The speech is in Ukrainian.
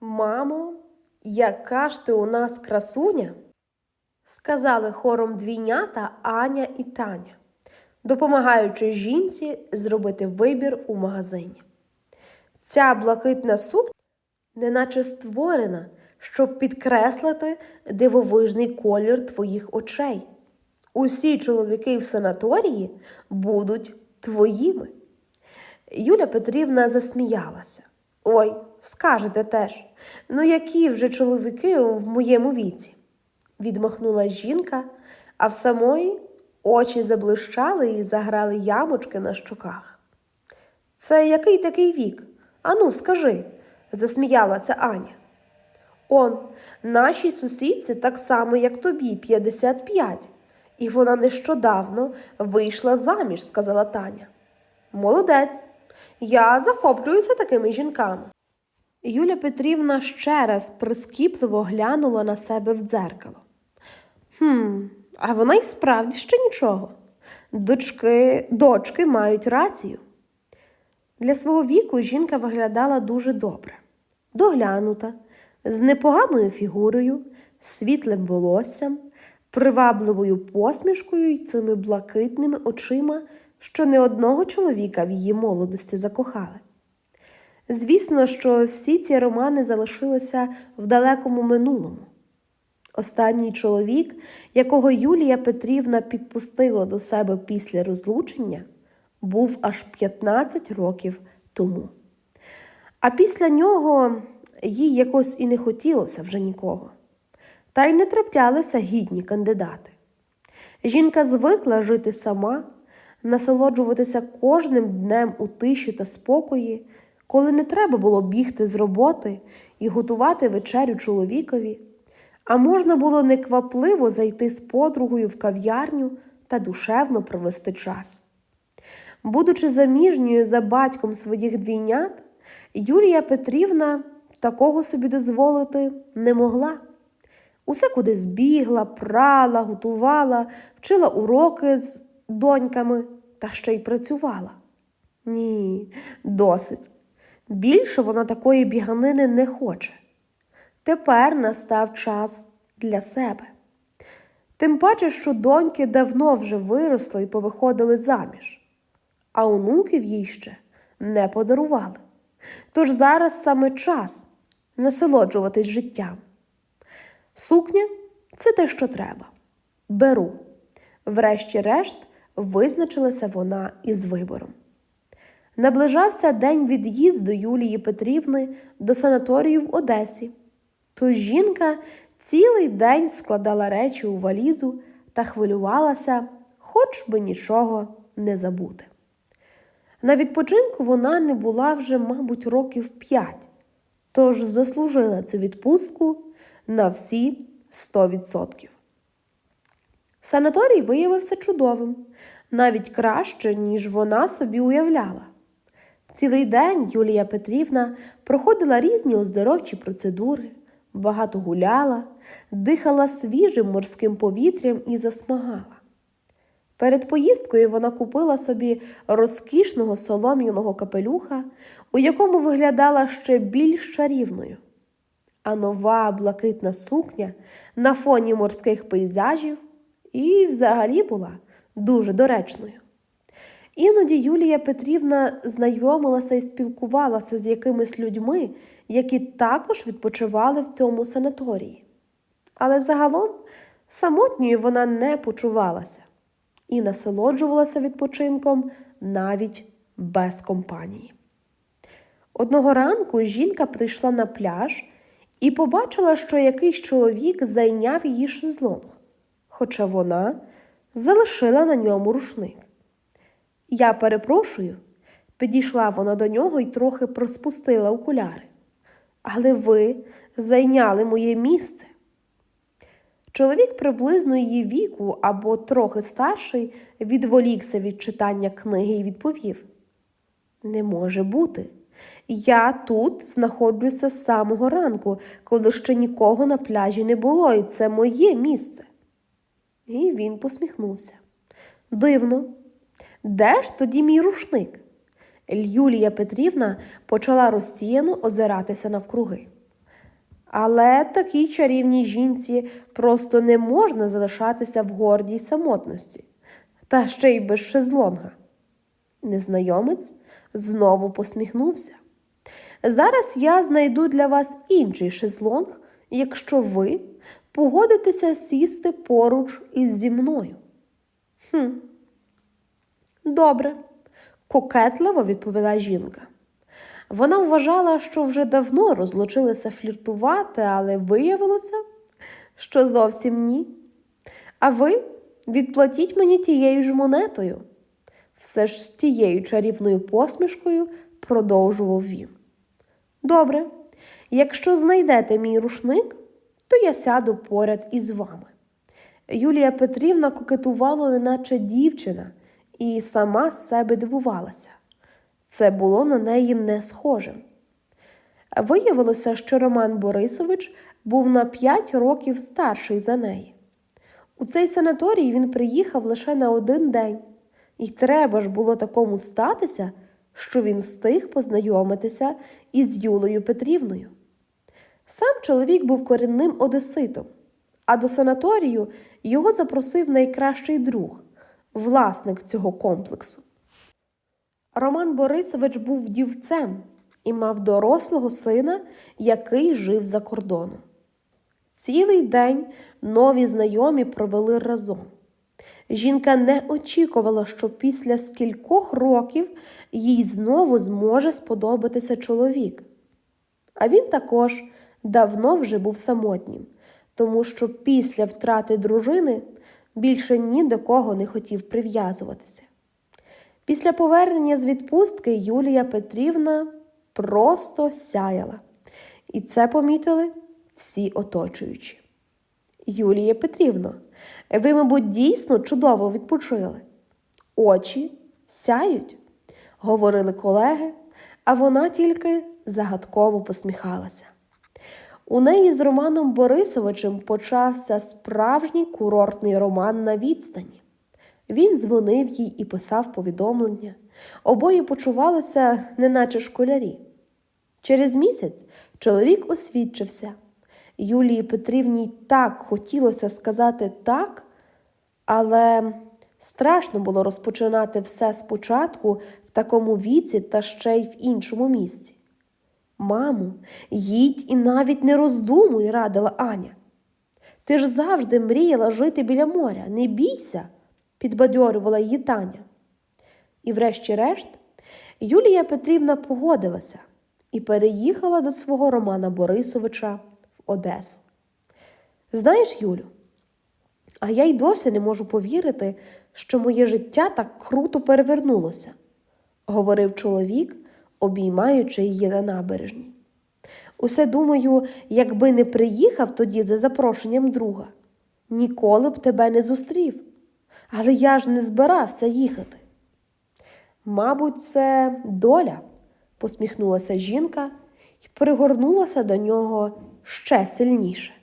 Мамо, яка ж ти у нас красуня? сказали хором двійнята Аня і Таня, допомагаючи жінці зробити вибір у магазині. Ця блакитна сукня неначе створена, щоб підкреслити дивовижний колір твоїх очей. Усі чоловіки в санаторії будуть твоїми. Юля Петрівна засміялася. Ой, скажете теж, ну які вже чоловіки в моєму віці? відмахнула жінка, а в самої очі заблищали і заграли ямочки на щоках. Це який такий вік? Ану, скажи, засміялася Аня. Он, нашій сусідці так само, як тобі, 55. І вона нещодавно вийшла заміж, сказала Таня. Молодець, я захоплююся такими жінками. Юля Петрівна ще раз прискіпливо глянула на себе в дзеркало. Хм, а вона й справді ще нічого. Дочки, дочки мають рацію. Для свого віку жінка виглядала дуже добре, доглянута, з непоганою фігурою, світлим волоссям, привабливою посмішкою й цими блакитними очима, що не одного чоловіка в її молодості закохали. Звісно, що всі ці романи залишилися в далекому минулому. Останній чоловік, якого Юлія Петрівна підпустила до себе після розлучення, був аж 15 років тому. А після нього їй якось і не хотілося вже нікого. Та й не траплялися гідні кандидати. Жінка звикла жити сама, насолоджуватися кожним днем у тиші та спокої, коли не треба було бігти з роботи і готувати вечерю чоловікові, а можна було неквапливо зайти з подругою в кав'ярню та душевно провести час. Будучи заміжньою за батьком своїх двійнят, Юлія Петрівна такого собі дозволити не могла. Усе куди збігла, прала, готувала, вчила уроки з доньками та ще й працювала. Ні, досить. Більше вона такої біганини не хоче. Тепер настав час для себе. Тим паче, що доньки давно вже виросли і повиходили заміж, а онуків їй ще не подарували. Тож зараз саме час насолоджуватись життям. Сукня це те, що треба. Беру. Врешті-решт визначилася вона із вибором. Наближався день від'їзду Юлії Петрівни до санаторію в Одесі. Тож жінка цілий день складала речі у валізу та хвилювалася, хоч би нічого не забути. На відпочинку вона не була вже, мабуть, років п'ять, тож заслужила цю відпустку на всі 100%. Санаторій виявився чудовим, навіть краще, ніж вона собі уявляла. Цілий день Юлія Петрівна проходила різні оздоровчі процедури, багато гуляла, дихала свіжим морським повітрям і засмагала. Перед поїздкою вона купила собі розкішного солом'яного капелюха, у якому виглядала ще більш чарівною. А нова блакитна сукня на фоні морських пейзажів і взагалі була дуже доречною. Іноді Юлія Петрівна знайомилася і спілкувалася з якимись людьми, які також відпочивали в цьому санаторії. Але загалом самотньою вона не почувалася і насолоджувалася відпочинком навіть без компанії. Одного ранку жінка прийшла на пляж і побачила, що якийсь чоловік зайняв її шезлонг, хоча вона залишила на ньому рушник. Я перепрошую, підійшла вона до нього і трохи проспустила окуляри. Але ви зайняли моє місце. Чоловік приблизно її віку або трохи старший відволікся від читання книги і відповів: Не може бути. Я тут знаходжуся з самого ранку, коли ще нікого на пляжі не було, і це моє місце. І він посміхнувся. Дивно, де ж тоді мій рушник? Юлія Петрівна почала розсіяно озиратися навкруги. Але такій чарівній жінці просто не можна залишатися в гордій самотності, та ще й без шезлонга. Незнайомець знову посміхнувся. Зараз я знайду для вас інший шезлонг, якщо ви погодитеся сісти поруч із зі мною. Хм. Добре, кокетливо відповіла жінка. Вона вважала, що вже давно розлучилися фліртувати, але виявилося, що зовсім ні. А ви відплатіть мені тією ж монетою. Все ж з тією чарівною посмішкою продовжував він. Добре, якщо знайдете мій рушник, то я сяду поряд із вами. Юлія Петрівна кокетувала, неначе дівчина, і сама з себе дивувалася. Це було на неї не схожим. Виявилося, що Роман Борисович був на 5 років старший за неї. У цей санаторій він приїхав лише на один день, і треба ж було такому статися, що він встиг познайомитися із Юлею Петрівною. Сам чоловік був корінним одеситом, а до санаторію його запросив найкращий друг, власник цього комплексу. Роман Борисович був вдівцем і мав дорослого сина, який жив за кордоном. Цілий день нові знайомі провели разом. Жінка не очікувала, що після скількох років їй знову зможе сподобатися чоловік. А він також давно вже був самотнім, тому що після втрати дружини більше ні до кого не хотів прив'язуватися. Після повернення з відпустки Юлія Петрівна просто сяяла, і це помітили всі оточуючі. Юлія Петрівно, ви, мабуть, дійсно чудово відпочили. Очі сяють, говорили колеги, а вона тільки загадково посміхалася. У неї з Романом Борисовичем почався справжній курортний роман на відстані. Він дзвонив їй і писав повідомлення. Обоє почувалися, неначе школярі. Через місяць чоловік освідчився. Юлії Петрівні так хотілося сказати так, але страшно було розпочинати все спочатку в такому віці та ще й в іншому місці. Мамо, їдь і навіть не роздумуй, радила Аня. Ти ж завжди мріяла жити біля моря, не бійся, підбадьорювала її Таня. І, врешті-решт, Юлія Петрівна погодилася і переїхала до свого Романа Борисовича в Одесу. Знаєш, Юлю, а я й досі не можу повірити, що моє життя так круто перевернулося, говорив чоловік, обіймаючи її на набережній. Усе думаю, якби не приїхав тоді за запрошенням друга, ніколи б тебе не зустрів. Але я ж не збирався їхати. Мабуть, це доля, посміхнулася жінка і пригорнулася до нього ще сильніше.